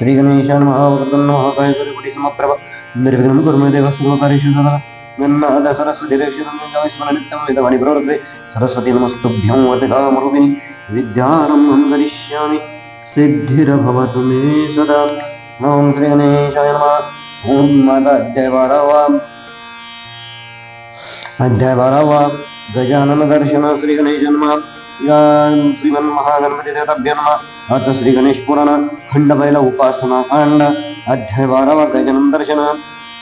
ಶ್ರೀಗಣೇಶಮಾವೃತಂ ಮಹಾಕಾಯಕರಿ ಪುಟಿತಮಪ್ರಭ ನಿರ್ವಿಘ್ನಂ ಕುರ್ಮೆ ದೇವಸ್ವರೂಪರಿಶುಧರ ಗನ್ನಾಥ ಸರಸ್ವತಿರಕ್ಷಿತಂ ನಿತ್ಯಂ ವಿಧಮನಿ ಪ್ರವೃತ್ತೆ ಸರಸ್ವತಿ ನಮಸ್ತುಭ್ಯಂ ವರ್ಧಕಾಮರುಪಿಣಿ ವಿದ್ಯಾರಂಭಂ ಕರಿಷ್ಯಾಮಿ ಸಿದ್ಧಿರಭವತು ಮೇ ಸದಾ ಓಂ ಶ್ರೀ ಗಣೇಶಾಯ ನಮಃ ಓಂ ಮದ ಅಧ್ಯಾಯವಾರವ ಅಧ್ಯಾಯವಾರವ ಗಜಾನನ ದರ್ಶನ ಶ್ರೀ ಗಣೇಶ ನಮಃ ಶ್ರೀಮನ್ ಮಹಾಗಣಪತಿ ದೇವತಾಭ್ಯ ನಮಃ श्री आता श्री गणेश पुराण खंड पहिला उपासना कांड अध्याय बारावा गजानन दर्शन.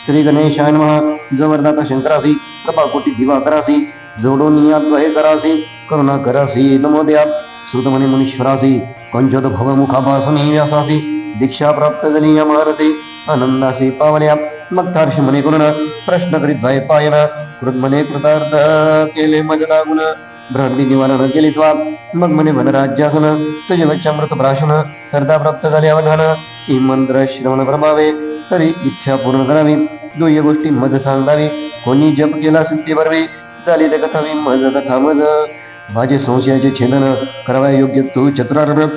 श्री गणेशाय नमः. जवरदाता शंकरासी कृपा कोटी दिवाकरासी जोडोनिया या द्वय करासी करुणा करासी नमोदया. श्रुतमणी मुनीश्वरासी कंचोद भव मुखापासनी व्यासासी दीक्षा प्राप्त जनीय या महारसी आनंदासी पावल्या मग मने करुण प्रश्न करीत द्वय पायन कृतमने कृतार्थ केले मजला लागून भ्रांती निवारण केली त्वा मग म्हणे वनराज्यासन तुझे वच्चामृत प्राशन करता प्राप्त झाले अवधान. ती मंत्र श्रवण प्रभावे तरी इच्छा पूर्ण करावी. जो या गोष्टी मध सांगावी. कोणी जप केला सिद्धी भरवी. झाली ते कथावी मज कथा मज. माझे संशयाचे छेदन करावा योग्य तू चतुरार्थ.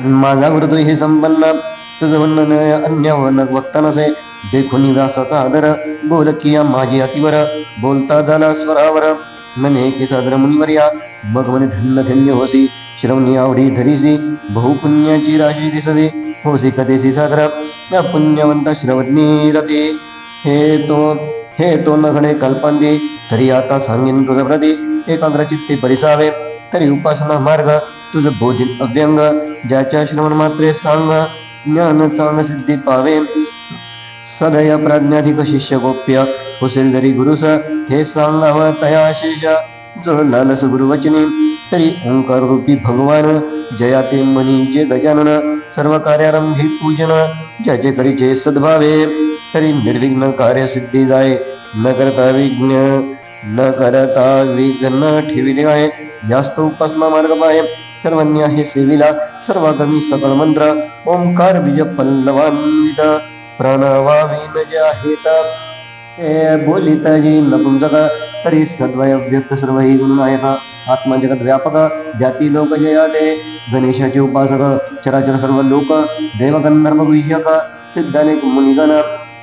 माझा गुरु हे संपन्न. तुझं वर्णन अन्य वन वक्ता नसे. देखून व्यासाचा आदर. बोल किया माझी अतिवर. बोलता झाला स्वरावर. म्हणे की सादर मुनिवर्या मग म्हणे धन्य धन्य होसी। श्रवणी आवडी धरीसी। बहुपुण्याची राशी दिसते होसी कथेसी सादर। या पुण्यवंत श्रवणी रते हे तो हे तो नघडे कल्पांदे तरी आता सांगेन तुझ एकाग्र चित्ते परिसावे। तरी उपासना मार्ग। तुझ बोधिन अव्यंग ज्याच्या श्रवण मात्रे सांग ज्ञान चांग सिद्धी पावे। सदय प्राज्ञाधिक शिष्य गोप्य। कुशल जरी गुरुस हे सांगाव तयाशेष जो लालस गुरुवचने तरी ओंकार रूपी भगवान जया ते मनी जे गजानन सर्व कार्यारंभी पूजन ज्याचे करीचे सद्भावे तरी निर्विघ्न कार्य सिद्धी जाय न करता विघ्न न करता विघ्न ठेविले आहे जास्त उपासना मार्ग पाहे सर्वांनी आहे सेविला सर्वागमी सकळ मंत्र ओंकार बीज पल्लवान्वित प्रणवावीन जे आहेत हे बोलित जी नपुंसक तरी सद्वय व्यक्त सर्व ही गुणनायक आहेत. आत्मा जगत व्यापक जाती लोक जयाते. गणेशाचे उपासक चराचर सर्व लोक देवगंधर्व गुह्यक सिद्धानेक मुनिगण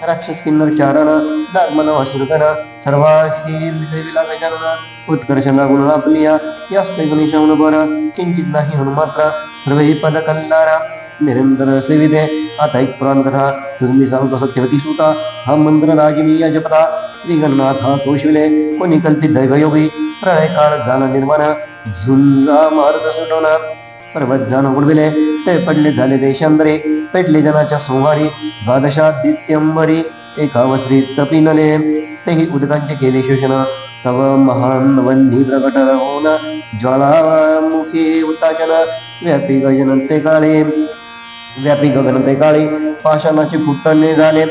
राक्षस किन्नर चारण नागमन असुरगण सर्वाही देवीला गजानन उत्कर्ष लागून आपलिया यास्ते गणेशाहून बर किंचित नाही हनुमात्र सर्व ही पद कल्लारा निरंतर सेविते आता एक पुराण कथा तुम्ही सांगतो सत्यवती सुता हा मंत्र राजनीय जपता श्री गणनाथा हा कौशले कोणी कल्पित दैवयोगी प्रळय काळ झाला निर्माण झुंजा मार्ग सुटवणार पर्वत जाण उडविले ते पडले झाले देशांतरे। पेटले जनाच्या सोमवारी द्वादशादित्यंबरी। एकावश्री तपिनले तेही उदकांचे केले शोषण तव महान वन्ही प्रकट होऊन ज्वालामुखी उताचन व्यापी गजन ते काळे। व्यापी गगनते काळी पाषाणाचे फुटणे झाले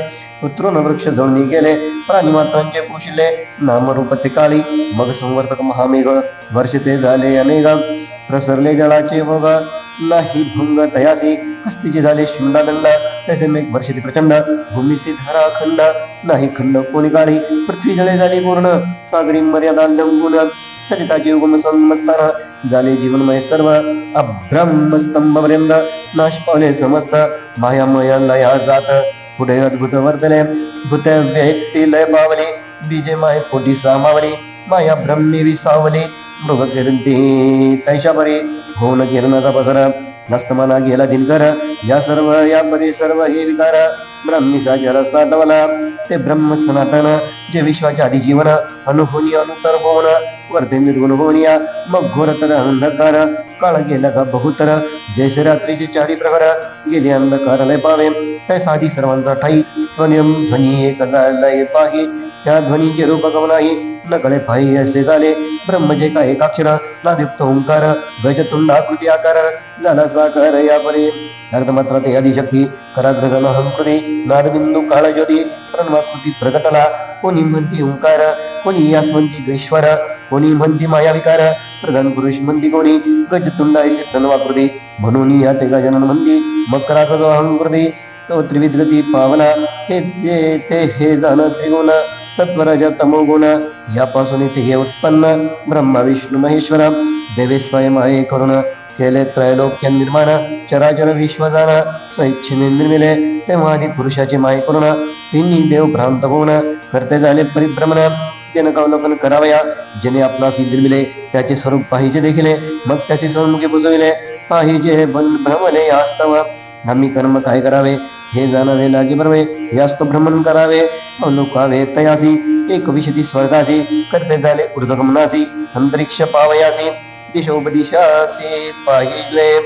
उतरून वृक्ष जळणी गेले प्राणीमात्रांचे पोशिले नामरूप ते काळी मग संवर्तक महामेघ वर्षते झाले अनेक प्रसरले जळाचे मग नाही भंग तयासी हस्तीचे झाले दंड त्याचे मेघ वर्षित प्रचंड भूमीसी धारा खंड नाही खंड कोणी काळी पृथ्वी जळे झाली पूर्ण सागरी मर्यादा लंबून सरिताचे उगम समजताना झाले जीवनमय सर्व अभ्रमस्तंभपर्यंत नाश पावले समस्त मायामय लया जात पुढे अद्भुत वर्तले भूत व्यक्ती लय पावले बीजे माय पोटी सामावली माया ब्रह्मी विसावली मृग किरती तैशा परी होऊन किरणाचा पसरा नस्तमाना गेला दिनकर या सर्व या परी सर्व हे विकार ब्रह्मीचा जरस साठवला ते ब्रह्म सनातन जे विश्वाच्या आधी जीवन अनुभवनी अनुतर भवन वर्धे निर्गुण होऊनिया मग घोरतर अंधकार काळ गेला का बहुतर जैसे रात्रीचे चारी प्रहर गेले अंधकार लय पावे त्या साधी सर्वांचा ठाई स्वनियम ध्वनी एक लय पाही त्या ध्वनीचे रूप नकळे फाई असे झाले ब्रह्म जे काय एकाक्षर नादयुक्त ओंकार गजतुंडाकृती आकार झाला साकार या परी अर्धमात्र ते आदिशक्ती कराग्रजन हंकृती नादबिंदू काळ ज्योती प्रणवाकृती प्रकटला. कोणी म्हणती ओंकार कोणी यास म्हणती गैश्वर कोणी म्हणती माया विकार प्रधान पुरुष म्हणती कोणी गजतुंडा ऐसे प्रणवाकृती म्हणून या ते गजानन म्हणती मकराकृत अहंकृती. तो त्रिविध गती पावला. हे जे ते हे जाण त्रिगुण. सत्वराजा तमोगुण यापासून इथे हे उत्पन्न ब्रह्मा विष्णू महेश्वर देवे स्वयं आहे करुण केले त्रैलोक्य निर्माण चराचर विश्वदान स्वइच्छेने निर्मिले तेव्हा आधी पुरुषाची माय करुण तिन्ही देव भ्रांत होऊन करते झाले परिभ्रमण त्यानं अवलोकन करावया जेणे आपणास निर्मिले त्याचे स्वरूप पाहिजे देखिले मग त्याचे सन्मुखी बुजविले पाहिजे बन भ्रमले आस्तव आम्ही कर्म काय करावे? हे जाणावे लागे बरवे यास्त भ्रमण करावे. अवलोकावे तयासी. एक विशती स्वर्गासी. करते झाले ऊर्ध्वगमनासी. अंतरिक्ष पावयासी. दिशोपदिशासी. पाहिले.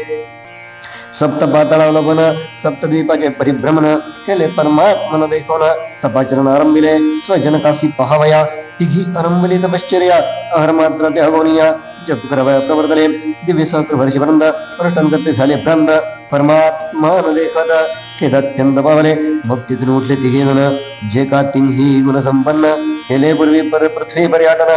सप्त पाताळावलोकन सप्तद्वीपाचे परिभ्रमण. केले परमात्मन देखोन तपाचरण आरंभिले. स्वजनकासी पहावया. तिघी आरंभली तपश्चर्या. अहर मात्र ते अगोनिया जप करवया प्रवर्तने दिव्य सहस्त्र वर्षपर्यंत पर्यटन करते झाले भ्रांत परमात्मा देखत खेद अत्यंत पावले मग तिथून उठले तिघे जण जे का तिन्ही गुणसंपन्न केले पूर्वी पर पृथ्वी पर्यटन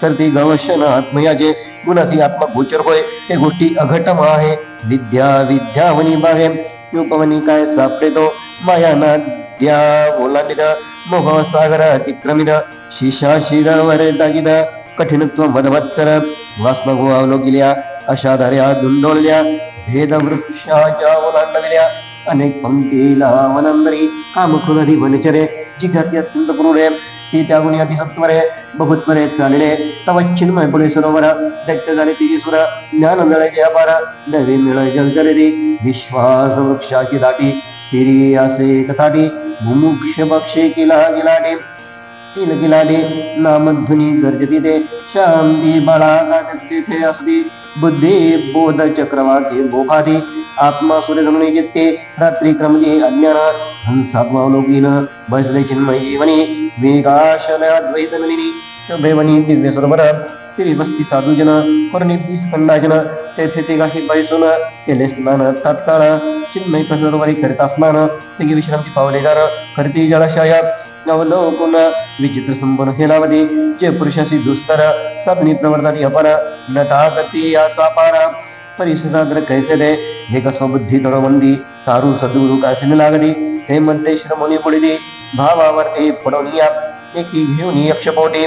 करती गवशन आत्मयाचे गुणाची आत्मा गोचर होय हे गोष्टी अघटम आहे विद्या विद्यावनी बाहे उपवनी काय सापडे तो माया नाद्या ओलांडित मोह सागर अतिक्रमित शिशा शिरावर दागिद कठीणत्व मदवत्सर वास्मगो अवलोकिल्या अशा धार्या दुंडोळल्या भेद वृक्षाच्या ओलांडविल्या अनेक पंक्तीला वनंदरी कामक्रोधादी वनचरे जिघाती अत्यंत क्रूरे ती त्यागुणी अति सत्वरे बहुत्वरे चालले तव चिन्मय पुढे सरोवर दैत्य झाले तिची सुर ज्ञान जळायचे अपार दैवी मिळ जलचरेदी विश्वास वृक्षाची दाटी तिरी असे कथाटी मुमुक्ष बक्षे किला गिलाटी किल नामध्वनी गर्जती ते शांती बाळा तेथे असती बुद्धी बोध चक्रवाके बोभादी आत्मा सूर्य जमणे जित्ते रात्री क्रमजे अज्ञान. हंसात्मावलोकीन बसले चिन्मय जीवनी. वेगाशलय अद्वैत दिव्य सरोवर. तिरी बसती साधूजन कर्णी बीज खंडाजन. तेथे ते काही बैसून केले स्नान तात्काळ. चिन्मय सरोवरी करीत स्नान ते विश्रांती पावले जाण. करती जळाशय अवलोकन विचित्र संपन्न हेलावधी जे पुरुषाशी दुस्तर साधनी प्रवर्तानी अपर नटागती याचा पार परिसदाद्र कैसे दे हे स्वबुद्धी दळवंदी तारू सदुरू कासिन लागदी हे मध्ये श्रमोनी पुढिदी भावावरती पडवनिया एकी घेऊन यक्षपोटी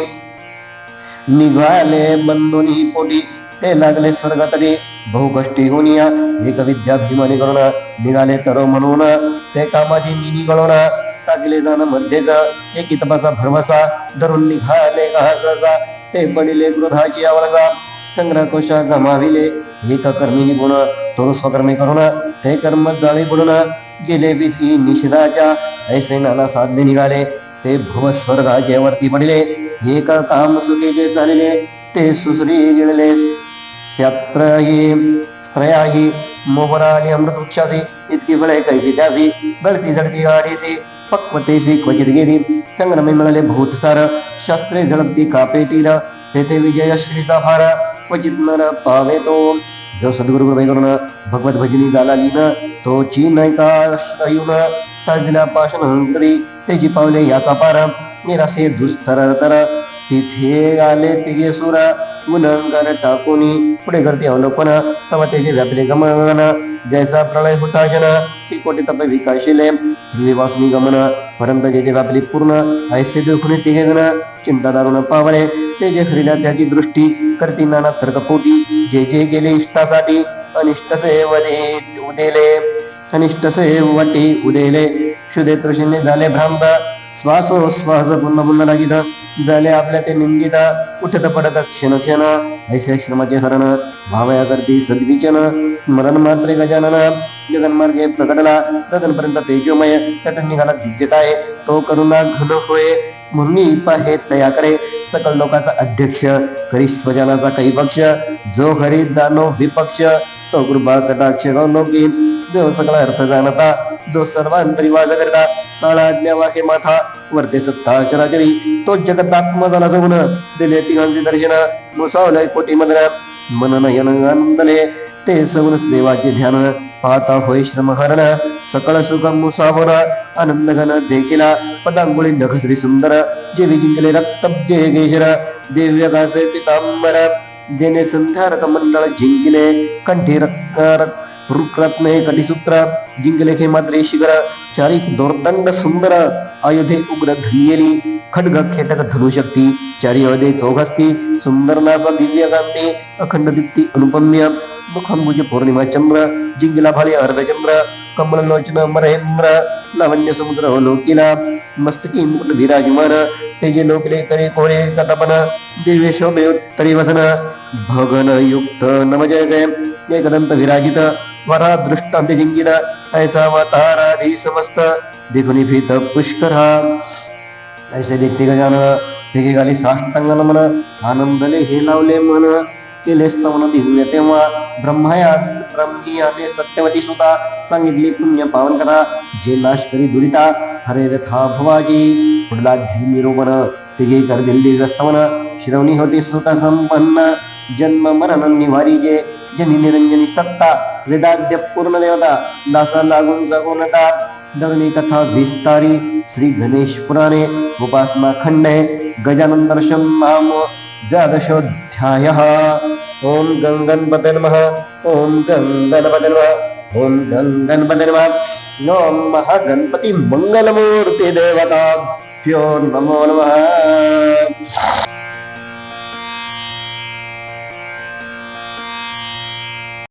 निघाले बंधुनी पोटी ते लागले स्वर्गातरी बहुकष्टी या एक विद्याभिमानी करून निघाले तर म्हणून ते कामाची मिनी गळून टाकले जाण मध्येचा एकी तपाचा भरवसा धरून निघाले घासाचा ते पडिले गृधाची आवळसा चंद्रकोशा गमाविले एक कर्मी गुण तो स्वकर्मी करून ते कर्म जाळे बुडून. गेले विधी निषेधाच्या ऐसे नाना साध्य निघाले ते भुव स्वर्गाचे वरती पडले. एक काम सुखीचे झालेले ते सुसरी गिळले. स्यात्रही स्त्रयाही मोहराली अमृत वृक्षासी इतकी बळे कैसी त्यासी बळती झडती गाडीसी पक्वतेसी क्वचित गिरी संग्रमी मिळाले भूतसार शास्त्रे झडपती कापेटीर तेथे विजय श्रीचा फार क्वचित नर पावे तो जो सद्गुरु कृपे करून भगवत भजनी झाला लीन तो चीनैकाश्रयून तजल्या पाषण करी तेजी पावले याचा पार निरासे दुस्तर तर। तिथे आले तिघे सुर गुणंगार टाकून पुढे करते अवलोकन तव तेजे व्यापले गमन। जैसा प्रलय होता जन ही कोटी तप विकाशिले श्रीवासनी गमन परंत जे जे व्यापली पूर्ण ऐसे दुखणे तिघे जन चिंता दारुण पावले। ते जे खरीला त्याची दृष्टी करती नाना तर्कपोटी जे जे गेले इष्टासाठी अनिष्ट सेवले उदेले। अनिष्ट सेवटी उदेले। क्षुदे तृषीने झाले भ्रांत। श्वासोश्वास पुन्हा पुन्हा लागित. झाले आपल्या ते निंदित. उठत पडत क्षण क्षण ऐसे श्रमाचे हरण. भावया करती सद्विचन. स्मरण मात्रे गजानन. जगन्मार्गे प्रकटला. गगनपर्यंत तेजोमय. त्यात निघाला दिव्यताय. तो करुणा घन होय. म्हणून पाहे तयाकडे सकल लोकांचा अध्यक्ष. करी स्वजनाचा काही पक्ष. जो घरी दानो विपक्ष तो कृपा कटाक्ष गौलोकी देव सकला अर्थ जाणता. जो सर्वांतरी वाज करता. काळा माथा वर्ते सत्ता चराचरी. तो जगतात्मा झाला जगुण दिले तिघांचे दर्शन. मुसावलय कोटी मदन. मनन यन आनंदले ते सगुण देवाचे ध्यान. पाहता होय श्रमहरण. सकळ सुख मुसाफर. आनंद घन देखिला. पदांगुळी नखश्री सुंदर. जे विजिंकले रक्त जे गेशर दिव्य गासे पितांबर. जेने संध्यारक मंडळ जिंकिले कंठी रक्क रुक्रत्ने कटिसूत्र. जिंकले हे मात्रे शिखर. चारिक दोर्दंड सुंदर अयोध्ये उग्र ध्रियेली खड्ग खेटक धनुशक्ती चार्यवदे चौघस्ती सुंदर नासा दिव्य गांधी अखंड दीप्ती अनुपम्य मुखांबुज पौर्णिमा चंद्र जिंगिला फाळी अर्धचंद्र कमल लोचन मरहेंद्र लावण्य समुद्र लोकिला मस्तकी मुकुट विराजमान तेजे लोकले करे कोरे कतपन देवे शोभे उत्तरी वसन भगन युक्त नमजय जय एकदंत विराजित वरा दृष्टांत जिंकित ऐसा अवताराधी समस्त देखुनी भीत पुष्कर ऐसे देखते गजानन तेगे गाली साष्टांग नमन आनंदले हे लावले मन. केले स्तवन दिव्य तेव्हा. ब्रह्माया ब्रह्मियाने सत्यवती सुता. सांगितली पुण्य पावन कथा. जे नाश करी दुरिता. हरे व्यथा भवाजी. पुढला धी निरूपण तिघे कर दिल्ली व्यस्तवन शिरवणी होती सुख संपन्न. जन्म मरण निवारी जे. जनी निरंजनी सत्ता. वेदाद्य पूर्ण देवता दासा लागून जगोनता धरणी कथा विस्तारी श्री गणेश पुराणे उपासना खंड गजानन दर्शन नाम द्वादशोध्याय. ओम गंगणपते नमः ओम गंगणपते नमः ओम गंगणपते नमः. ओम महागणपती मंगलमूर्ती देवता प्यो नमो नमः.